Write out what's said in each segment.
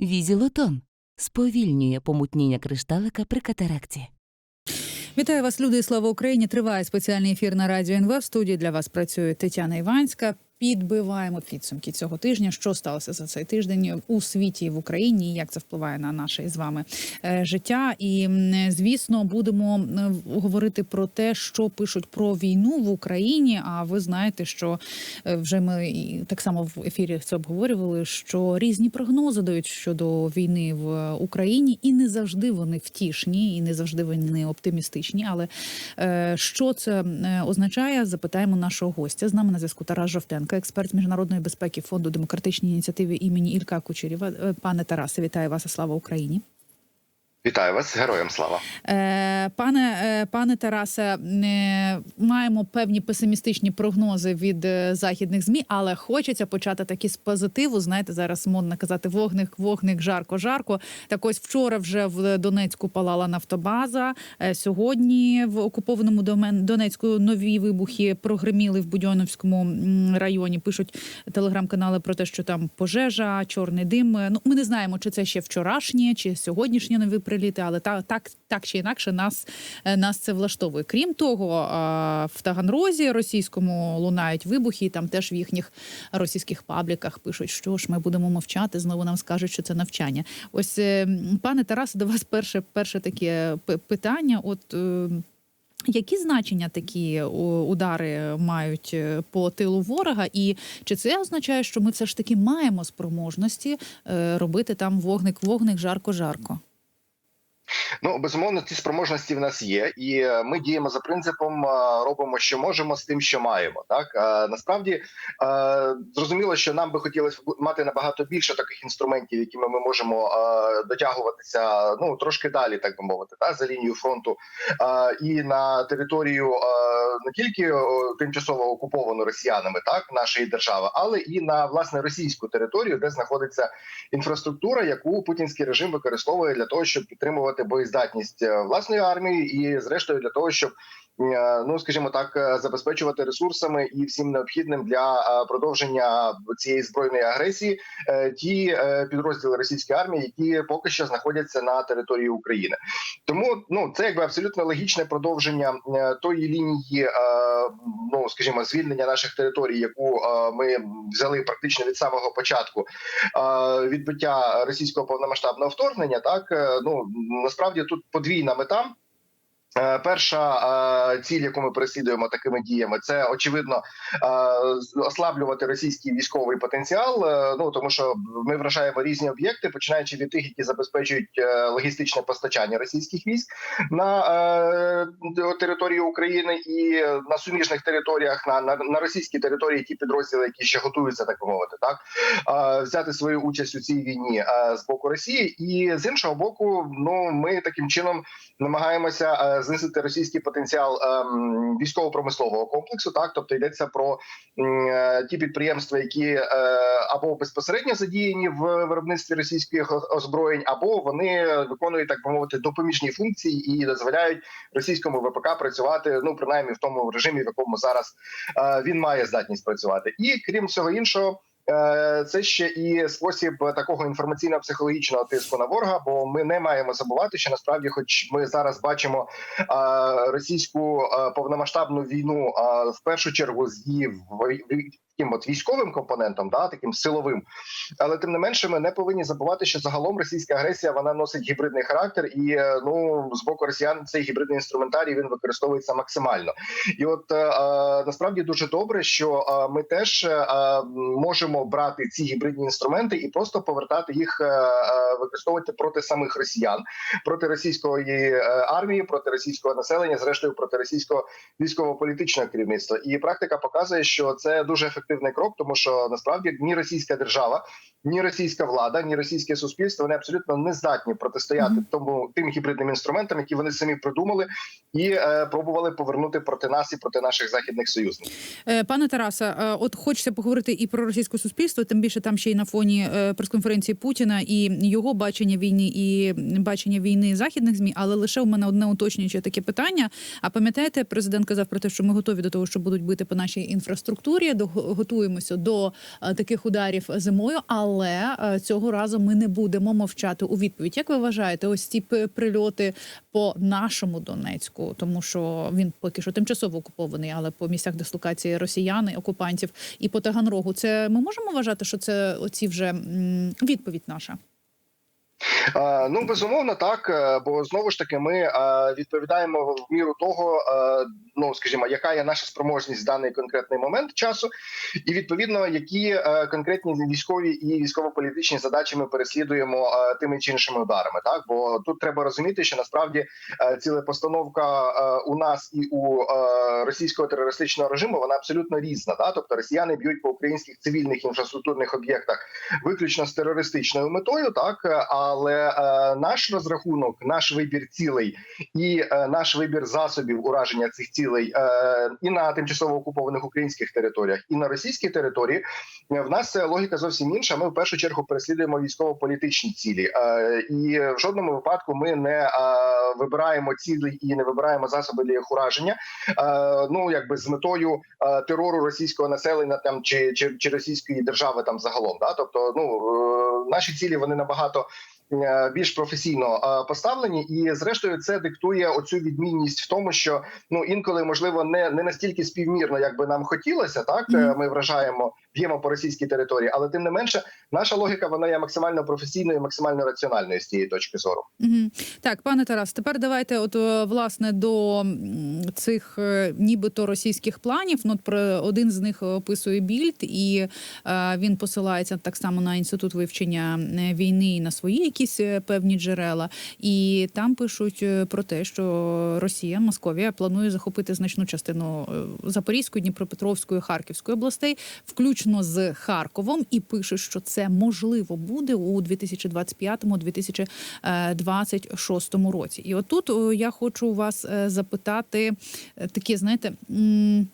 Візілотон сповільнює помутніння кришталика при катаракті. Вітаю вас, люди. Слава Україні! Триває спеціальний ефір на радіо НВ. В студії для вас працює Тетяна Іванська. Підбиваємо підсумки цього тижня. Що сталося за цей тиждень у світі і в Україні? Як це впливає на наше з вами е, життя? І звісно, будемо говорити про те, що пишуть про війну в Україні. А ви знаєте, що е, вже ми так само в ефірі це обговорювали. Що різні прогнози дають щодо війни в Україні, і не завжди вони втішні, і не завжди вони оптимістичні. Але е, що це означає? Запитаємо нашого гостя. З нами на зв'язку Тарас Жовтенко, експерт з міжнародної безпеки фонду демократичні ініціативи імені Ілька Кучерєва. Е, Пане Тарасе, вітаю вас. і Слава Україні. Вітаю вас, героям слава. Е, Пане е, пане Тарасе, е, маємо певні песимістичні прогнози від західних змі, але хочеться почати такі з позитиву. Знаєте, зараз модно казати вогник, вогник, жарко, жарко. Так ось вчора вже в Донецьку палала нафтобаза. Сьогодні в окупованому Донецьку нові вибухи прогреміли в Будьоновському районі. Пишуть телеграм-канали про те, що там пожежа, чорний дим. Ну ми не знаємо, чи це ще вчорашнє, чи сьогоднішні нові приліти, але так, так, так чи інакше нас, е, нас це влаштовує. Крім того, е, в Таганрозі російському лунають вибухи, і там теж в їхніх російських пабліках пишуть, що ж ми будемо мовчати. Знову нам скажуть, що це навчання. Ось, е, пане Тарасе, до вас перше, перше таке питання. От які значення такі удари мають по тилу ворога, і чи це означає, що ми все ж таки маємо спроможності робити там вогник, вогник, жарко, жарко? Ну безумовно, ці спроможності в нас є, і е, ми діємо за принципом, е, робимо, що можемо з тим, що маємо. Так Е, насправді зрозуміло, що нам би хотілося мати набагато більше таких інструментів, якими ми можемо дотягуватися ну трошки далі, так би мовити, та за лінію фронту і на територію не тільки тимчасово окуповану росіянами, так нашої держави, але і на власне російську територію, де знаходиться інфраструктура, яку путінський режим використовує для того, щоб підтримувати боєздатність е, власної армії, і зрештою для того, щоб ну скажімо так, е, забезпечувати ресурсами і всім необхідним для е, продовження цієї збройної агресії е, ті е, підрозділи російської армії, які поки що знаходяться на території України. Тому ну це якби абсолютно логічне продовження е, тої лінії, е, ну скажімо, звільнення наших територій, яку е, ми взяли практично від самого початку е, відбиття російського повномасштабного вторгнення. Так е, ну насправді тут подвійна мета. Е, Перша е, ціль, яку ми переслідуємо такими діями, це очевидно е, ослаблювати російський військовий потенціал. Ну тому що ми вражаємо різні об'єкти, починаючи від тих, які забезпечують логістичне постачання російських військ на території України і на суміжних територіях на, на, на російській території ті підрозділи, які ще готуються, так мовити, так взяти свою участь у цій війні з боку Росії, і з іншого боку, ну ми таким чином намагаємося знизити російський потенціал ем, військово-промислового комплексу. Так, тобто йдеться про е, ті підприємства, які е, або безпосередньо задіяні в виробництві російських озброєнь, або вони виконують так би мовити допоміжні функції і дозволяють російському ВПК працювати ну принаймні в тому режимі, в якому зараз е, він має здатність працювати, і крім всього іншого. Е, Це ще і спосіб такого інформаційно-психологічного тиску на ворога, бо ми не маємо забувати, що насправді, хоч ми зараз бачимо е, російську е, повномасштабну війну в першу чергу з її таким от військовим компонентом, да таким силовим, але тим не менше, ми не повинні забувати, що загалом російська агресія вона носить гібридний характер, і е, ну з боку росіян цей гібридний інструментарій він використовується максимально. І от е, е, насправді дуже добре, що е, ми теж е, можемо брати ці гібридні інструменти і просто повертати їх, е, використовувати проти самих росіян, проти російської армії, проти російського населення, зрештою проти російського військово-політичного керівництва. І практика показує, що це дуже ефективний крок, тому що насправді ні російська держава, ні російська влада, ні російське суспільство вони абсолютно не здатні протистояти Мгм. тому тим гібридним інструментам, які вони самі придумали і е, пробували повернути проти нас і проти наших західних союзників. Е, Пане Тарасе, е, от хочеться поговорити і про російське суспільство, тим більше там ще й на фоні е, прес-конференції Путіна і його бачення війни і бачення війни західних змі. Але лише у мене одне уточнююче таке питання. А пам'ятаєте, президент казав про те, що ми готові до того, що будуть бити по нашій інфраструктурі, до готуємося до таких ударів зимою, але е, цього разу ми не будемо мовчати у відповідь. Як ви вважаєте, ось ці прильоти по нашому Донецьку, тому що він поки що тимчасово окупований, але по місцях дислокації росіян окупантів і по Таганрогу, це ми можемо вважати, що це оці вже відповідь наша. Е, Ну безумовно, так. е, Бо знову ж таки, ми е, відповідаємо в міру того, ну скажімо, яка є наша спроможність в даний конкретний момент часу, і відповідно, які конкретні військові і військово-політичні задачі ми переслідуємо тими чи іншими ударами. Так, бо тут треба розуміти, що насправді цілепостановка е, у нас і у російського терористичного режиму вона абсолютно різна. Да? Тобто росіяни б'ють по українських цивільних інфраструктурних об'єктах виключно з терористичною метою, так але е, наш розрахунок, наш вибір цілей і е, наш вибір засобів ураження цих цілей е, і на тимчасово окупованих українських територіях, і на російській території в нас логіка зовсім інша. Ми в першу чергу переслідуємо військово-політичні цілі, і в жодному випадку ми не вибираємо цілі і не вибираємо засоби для їх ураження. Ну якби з метою терору російського населення там чи, чи, чи російської держави там загалом. Да? Тобто, ну наші цілі вони набагато. Е, Більш професійно е, поставлені, і зрештою це диктує оцю відмінність в тому, що ну інколи можливо не, не настільки співмірно, як би нам хотілося. Так Е, ми вражаємо, б'ємо по російській території, але тим не менше, наша логіка вона є максимально професійною, максимально раціональною з цієї точки зору. Угу. Так, пане Тарас, тепер давайте, от е, власне, до цих е, нібито російських планів. Ну, про один з них описує більд, і е, він посилається так само на інститут вивчення е, війни і на свої якісь певні джерела. І там пишуть про те, що Росія, Московія планує захопити значну частину Запорізької, Дніпропетровської, Харківської областей, включно з Харковом, і пише, що це можливо буде у 2025-2026 році. І отут я хочу вас е, запитати е, такі, знаєте, е,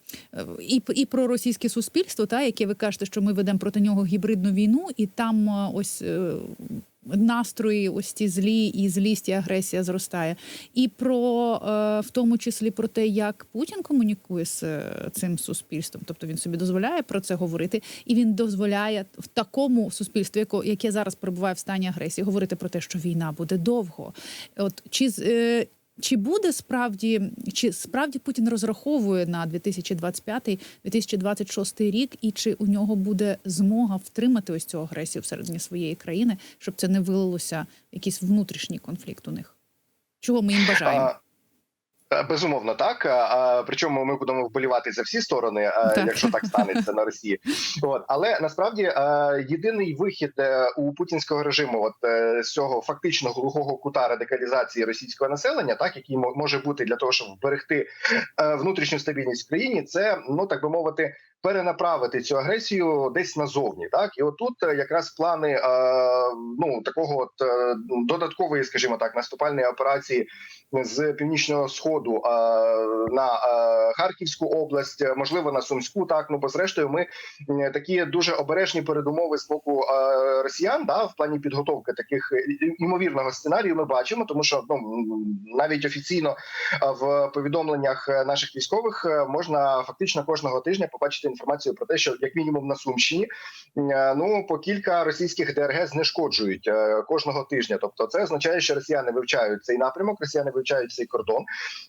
і, і про російське суспільство, та яке ви кажете, що ми ведемо проти нього гібридну війну, і там е, ось. Настрої, ось ці злі і злість і агресія зростає, і про е, в тому числі про те, як Путін комунікує з е, цим суспільством. Тобто він собі дозволяє про це говорити, і він дозволяє в такому суспільстві, яке зараз перебуває в стані агресії, говорити про те, що війна буде довго. От чи е, чи буде справді, чи справді Путін розраховує на 2025-2026 рік, і чи у нього буде змога втримати ось цю агресію всередині своєї країни, щоб це не вилилося якийсь внутрішній конфлікт у них? Чого ми їм бажаємо? Е, Безумовно, так. А, а, Причому ми будемо вболівати за всі сторони, Так. якщо так станеться на Росії. От але насправді е, єдиний вихід е, у путінського режиму, от е, з цього фактично глухого кута радикалізації російського населення, так який мо- може бути для того, щоб вберегти е, внутрішню стабільність в країні, це ну так би мовити. Перенаправити цю агресію десь назовні, так і отут е, якраз плани е, ну такого от е, додаткової, скажімо так, наступальної операції з північного сходу на Харківську область, можливо, на Сумську. Так ну бо зрештою, ми такі дуже обережні передумови з боку росіян, да, в плані підготовки таких ймовірного сценарію. Ми бачимо, тому що ну навіть офіційно в повідомленнях наших військових можна фактично кожного тижня побачити інформацію про те, що як мінімум на Сумщині е, ну по кілька російських ДРГ знешкоджують е, кожного тижня. Тобто, це означає, що росіяни вивчають цей напрямок, росіяни вивчають цей кордон,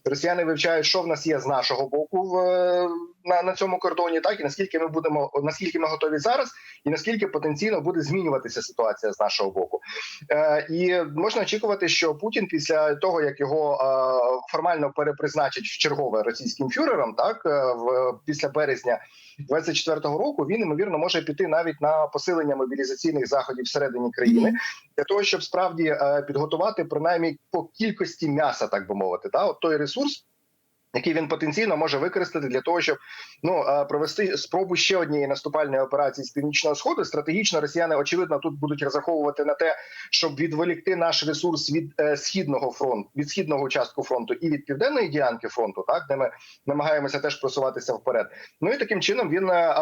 росіяни вивчають, що в нас є з нашого боку в е, на, на цьому кордоні, так і наскільки ми будемо наскільки ми готові зараз, і наскільки потенційно буде змінюватися ситуація з нашого боку. Е, і можна очікувати, що Путін після того як його формально перепризначить в чергове російським фюрером, так в після березня 24-го року, він ймовірно може піти навіть на посилення мобілізаційних заходів всередині країни для того, щоб справді е, підготувати принаймні по кількості м'яса, так би мовити, та от той ресурс. Який він потенційно може використати для того, щоб ну е, провести спробу ще однієї наступальної операції з північного сходу. Стратегічно росіяни очевидно тут будуть розраховувати на те, щоб відволікти наш ресурс від е, східного фронту, від східного участку фронту і від південної ділянки фронту, так де ми намагаємося теж просуватися вперед. Ну і таким чином він е,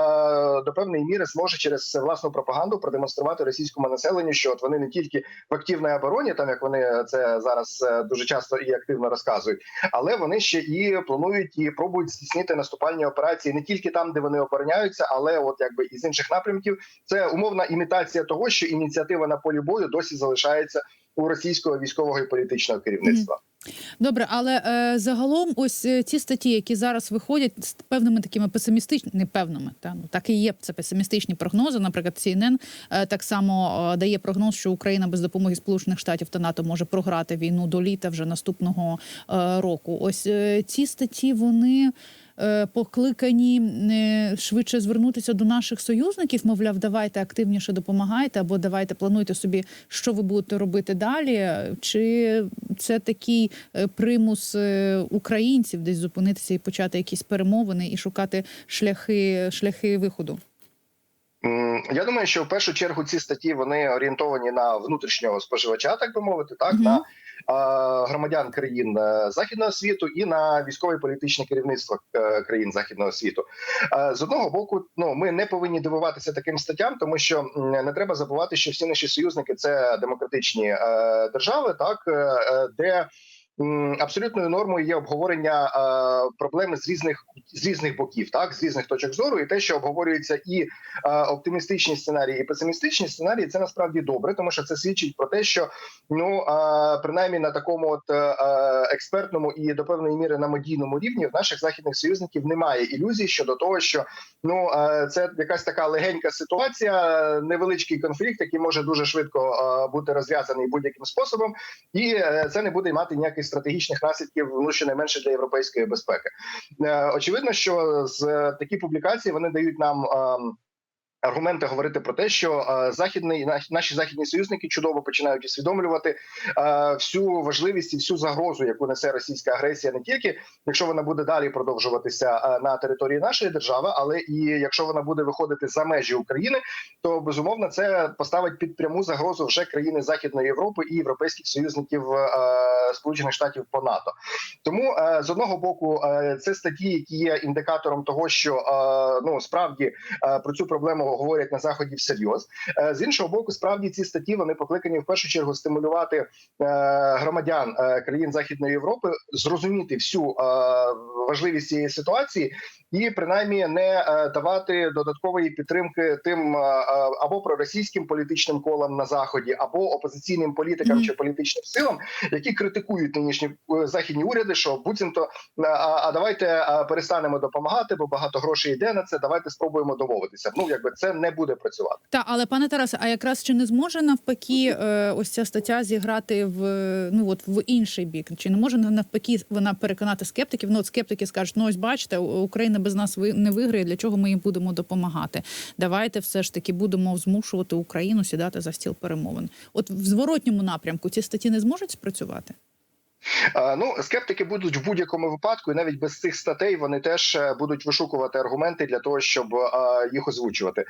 до певної міри зможе через власну пропаганду продемонструвати російському населенню, що от вони не тільки в активній обороні, там як вони це зараз е, дуже часто і активно розказують, але вони ще і планують і пробують здійснити наступальні операції не тільки там, де вони обороняються, але от якби із інших напрямків. Це умовна імітація того, що ініціатива на полі бою досі залишається у російського військового і політичного керівництва. Добре, але е, загалом, ось е, ці статті, які зараз виходять з певними такими песимістичними, не певними, та ну так і є це песимістичні прогнози. Наприклад, CNN е, так само е, дає прогноз, що Україна без допомоги Сполучених Штатів та НАТО може програти війну до літа вже наступного е, року. Ось е, ці статті вони. Е, Покликані е, швидше звернутися до наших союзників, мовляв, давайте активніше допомагайте, або давайте плануйте собі, що ви будете робити далі. Чи це такий е, примус українців десь зупинитися і почати якісь перемовини і шукати шляхи, шляхи виходу? Я думаю, що в першу чергу ці статті вони орієнтовані на внутрішнього споживача, так би мовити, так Мгм. на громадян країн е, західного світу і на військове політичне керівництво е, країн західного світу. Е, З одного боку, ну ми не повинні дивуватися таким статтям, тому що не треба забувати, що всі наші союзники це демократичні е, держави, так е, е, де. Абсолютною нормою є обговорення е, проблеми з різних з різних боків, так? З різних точок зору, і те, що обговорюється і е, оптимістичні сценарії, і песимістичні сценарії, це насправді добре, тому що це свідчить про те, що ну е, принаймні на такому от експертному і до певної міри на медійному рівні в наших західних союзників немає ілюзій щодо того, що ну це якась така легенька ситуація, невеличкий конфлікт, який може дуже швидко бути розв'язаний будь-яким способом, і це не буде мати ніяких стратегічних наслідків, ну щонайменше для європейської безпеки. Е, Очевидно, що з такі публікації вони дають нам. Аргументи говорити про те, що е, західний на- наші західні союзники чудово починають усвідомлювати е, всю важливість і всю загрозу, яку несе російська агресія, не тільки якщо вона буде далі продовжуватися е, на території нашої держави, але і якщо вона буде виходити за межі України, то безумовно це поставить під пряму загрозу вже країни Західної Європи і європейських союзників Сполучених Штатів по НАТО. Тому з одного боку, це статті, які є індикатором того, що ну справді про цю проблему говорять на заході всерйоз. Е, З іншого боку, справді ці статті вони покликані в першу чергу стимулювати е, громадян е, країн Західної Європи зрозуміти всю важливість цієї ситуації. І принаймні не давати додаткової підтримки тим або проросійським політичним колам на заході, або опозиційним політикам чи політичним силам, які критикують нинішні західні уряди, що буцімто а, а давайте перестанемо допомагати, бо багато грошей йде на це. Давайте спробуємо домовитися. Ну якби це не буде працювати. Та але пане Тарасе, а якраз чи не зможе навпаки е, ось ця стаття зіграти в ну от в інший бік? Чи не може навпаки вона переконати скептиків? Ну от скептики скажуть, ну ось бачите, Україна без нас не виграє. Для чого ми їм будемо допомагати? Давайте все ж таки будемо змушувати Україну сідати за стіл перемовин. От в зворотньому напрямку ці статті не зможуть спрацювати? Е, Ну, скептики будуть в будь-якому випадку, і навіть без цих статей вони теж е, будуть вишукувати аргументи для того, щоб е, їх озвучувати.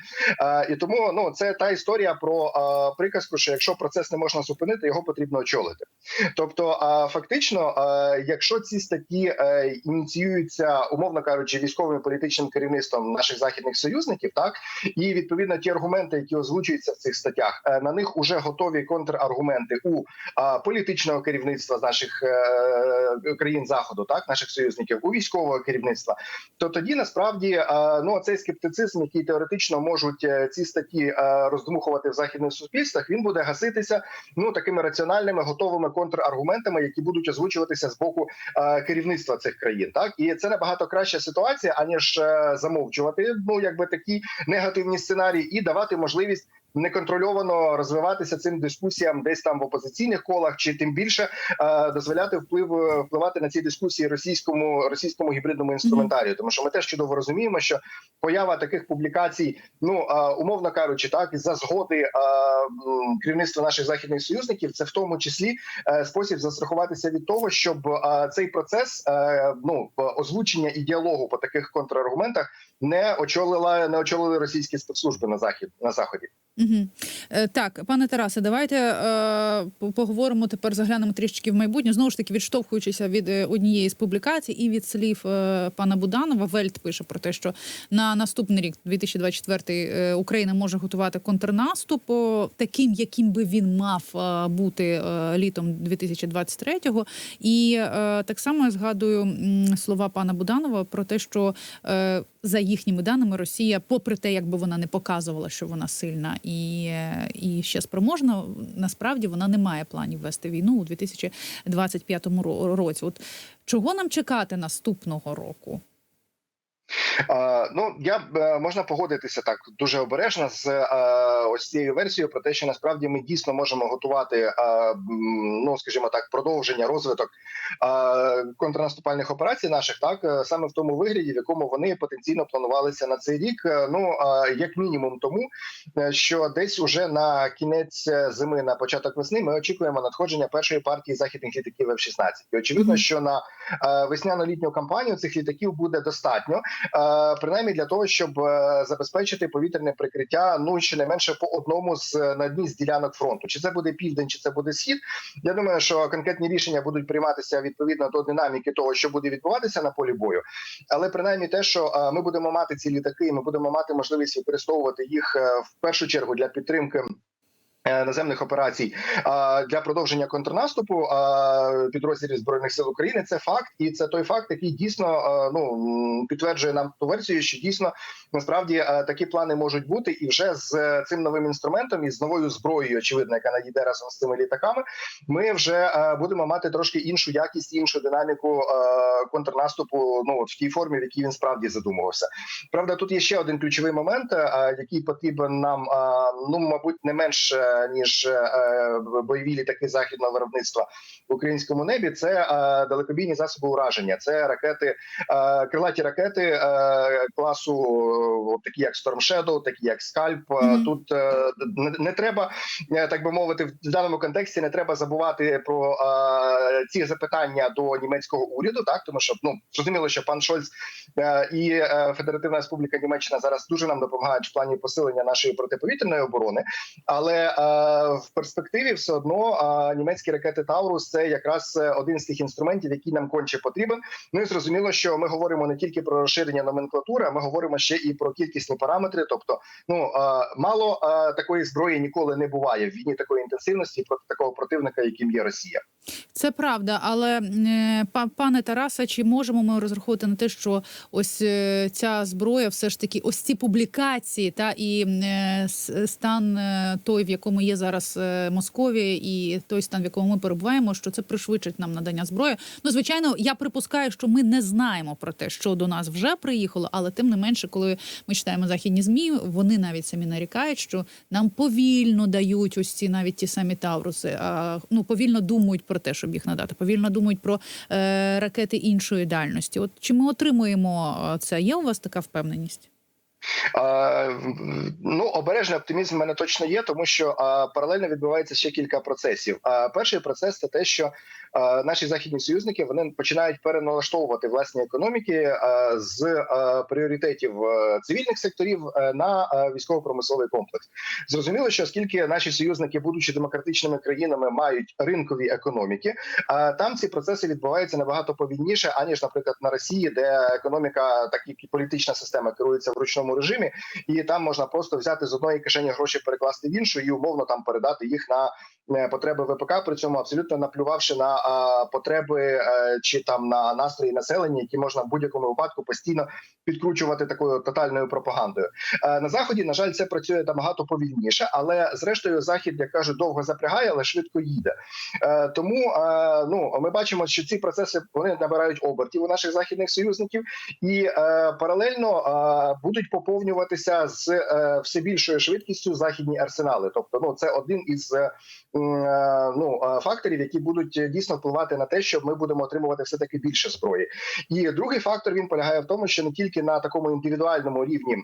І тому ну це та історія про приказку, що якщо процес не можна зупинити, його потрібно очолити. Тобто, фактично, якщо ці статті ініціюються, умовно кажучи, військовим політичним керівництвом наших західних союзників, так і відповідно ті аргументи, які озвучуються в цих статтях, на них уже готові контраргументи у політичного керівництва з наших країн заходу, так наших союзників, у військового керівництва, то тоді насправді е, ну цей скептицизм, який теоретично можуть е, ці статті е, роздмухувати в західних суспільствах, він буде гаситися ну такими раціональними готовими контраргументами, які будуть озвучуватися з боку е, керівництва цих країн. Так і це набагато краща ситуація, аніж е, замовчувати ну якби такі негативні сценарії, і давати можливість неконтрольовано розвиватися цим дискусіям десь там в опозиційних колах, чи тим більше е, дозволяти вплив впливати на ці дискусії російському російському гібридному інструментарію, тому що ми теж чудово розуміємо, що поява таких публікацій, ну е, умовно кажучи, так за згоди е, керівництва наших західних союзників, це в тому числі е, спосіб застрахуватися від того, щоб е, цей процес е, ну озвучення і діалогу по таких контраргументах не очолила не очолили російські спецслужби на захід на заході. Угу. Так, пане Тарасе, давайте е, поговоримо тепер, заглянемо трішечки в майбутнє. Знову ж таки, відштовхуючися від е, однієї з публікацій і від слів е, пана Буданова, Вельт пише про те, що на наступний рік, 2024, е, Україна може готувати контрнаступ, о, таким, яким би він мав е, бути е, літом 2023-го. І е, так само я згадую м, слова пана Буданова про те, що е, за їхніми даними Росія, попри те, якби вона не показувала, що вона сильна і, і ще спроможна, насправді вона не має планів вести війну у 2025 ро- році. От чого нам чекати наступного року? Е, ну я б е, можна погодитися так дуже обережно з е, ось цією версією про те, що насправді ми дійсно можемо готувати, е, ну скажімо так, продовження розвиток е, контрнаступальних операцій наших, так саме в тому вигляді, в якому вони потенційно планувалися на цей рік. Ну е, як мінімум, тому що десь уже на кінець зими, на початок весни, ми очікуємо надходження першої партії західних літаків F-16. І очевидно, що на весняно-літню кампанію цих літаків буде достатньо. Е, принаймні для того, щоб е, забезпечити повітряне прикриття, ну щонайменше по одному з на одній з ділянок фронту. Чи це буде південь, чи це буде схід? Я думаю, що конкретні рішення будуть прийматися відповідно до динаміки того, що буде відбуватися на полі бою. Але принаймні те, що е, ми будемо мати ці літаки, ми будемо мати можливість використовувати їх е, в першу чергу для підтримки. Е, Наземних операцій для продовження контрнаступу підрозділів збройних сил України це факт, і це той факт, який дійсно ну підтверджує нам ту версію, що дійсно насправді такі плани можуть бути, і вже з е, цим новим інструментом і з новою зброєю, очевидно, яка надійде разом з цими літаками. Ми вже е, будемо мати трошки іншу якість, іншу динаміку е, контрнаступу. Ну в тій формі, в якій він справді задумувався. Правда, тут є ще один ключовий момент, е, який потрібен нам, е, ну мабуть, не менш е, ніж е, бойові літаки західного виробництва в українському небі. Це е, далекобійні засоби ураження, це ракети, е, крилаті ракети е, класу, е, такі як Storm Shadow, такі як Scalp. Е, Мгм. Тут е, не, треба, е, так би мовити, в даному контексті не треба забувати про е, ці запитання до німецького уряду, так тому що ну зрозуміло, що пан Шольц е, і е, Федеративна Республіка Німеччина зараз дуже нам допомагають в плані посилення нашої протиповітряної оборони, але е, в перспективі все одно е, німецькі ракети Таурус це якраз е, один з тих інструментів, який нам конче потрібен. Ну і зрозуміло, що ми говоримо не тільки про розширення номенклатури, а ми говоримо ще і про кількісні параметри. Тобто, ну е, мало е, такої зброї ніколи не буває в війні такої інтенсивності проти такого противника, яким є Росія. Це правда, але е, па- пане Тарасе, чи можемо ми розраховувати на те, що ось е, ця зброя, все ж таки, ось ці публікації, та і е, стан е, той, в якому є зараз е, Московія, і той стан, в якому ми перебуваємо, що це пришвидшить нам надання зброї. Ну, звичайно, я припускаю, що ми не знаємо про те, що до нас вже приїхало, але тим не менше, коли ми читаємо західні змі, вони навіть самі нарікають, що нам повільно дають ось ці навіть ті самі Тавруси. А ну повільно думають про те, щоб їх надати. Повільно думають про е, ракети іншої дальності. От чи ми отримуємо е, це? Є у вас така впевненість? Ну, обережний оптимізм в мене точно є, тому що паралельно відбувається ще кілька процесів. Перший процес це те, що наші західні союзники вони починають переналаштовувати власні економіки з пріоритетів е, цивільних секторів е, на е, військово-промисловий комплекс. Зрозуміло, що оскільки наші союзники, будучи демократичними країнами, мають ринкові економіки, там ці процеси відбуваються набагато повільніше, аніж, наприклад, на Росії, де економіка, так і політична система керується в ручному режимі, і там можна просто взяти з одної кишені гроші, перекласти в іншу і умовно там передати їх на потреби ВПК, при цьому абсолютно наплювавши на а, потреби е, чи там на настрої населення, які можна в будь-якому випадку постійно підкручувати такою тотальною пропагандою. Е, На заході, на жаль, це працює набагато повільніше, але зрештою захід, як кажуть, довго запрягає, але швидко їде. Е, Тому е, ну ми бачимо, що ці процеси вони набирають обертів у наших західних союзників, і е, паралельно е, будуть поповнюватися з е, все більшою швидкістю західні арсенали. Тобто, ну це один із е, е, ну е, факторів, які будуть е, дійсно впливати на те, що ми будемо отримувати все таки більше зброї. І другий фактор він полягає в тому, що не тільки на такому індивідуальному рівні.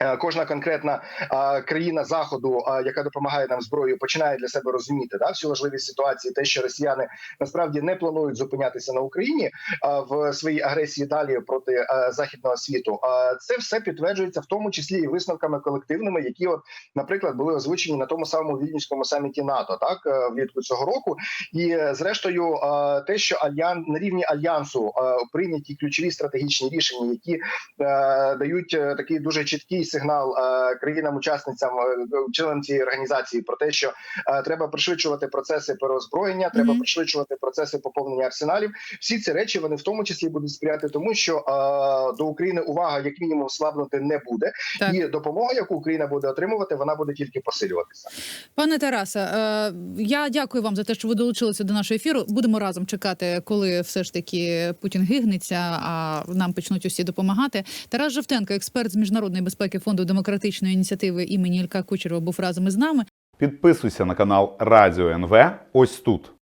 Е, Кожна конкретна а, країна заходу, а, яка допомагає нам зброєю, починає для себе розуміти да, всю важливість ситуації, те, що росіяни насправді не планують зупинятися на Україні а, в своїй агресії далі проти а, західного світу. А це все підтверджується в тому числі і висновками колективними, які, от, наприклад, були озвучені на тому самому вільнюському саміті НАТО, так е, влітку цього року. І е, зрештою, е, те, що альян на рівні альянсу е, прийняті ключові стратегічні рішення, які е, дають е, такий дуже чіткий сигнал е, країнам-учасницям, е, членам цієї організації про те, що е, треба пришвидшувати процеси переозброєння, треба Мгм. пришвидшувати процеси поповнення арсеналів. Всі ці речі вони в тому числі будуть сприяти тому, що до України увага як мінімум слабнути не буде, Так. і допомога, яку Україна буде отримувати, вона буде тільки посилюватися. Пане Тарасе, е, я дякую вам за те, що ви долучилися до нашого ефіру. Будемо разом чекати, коли все ж таки Путін гигнеться, а нам почнуть усі допомагати. Тарас Жовтенко, експерт з міжнародної безпеки фонду демократичної ініціативи імені Ілька Кучерова, був разом із нами. Підписуйся на канал Радіо НВ ось тут.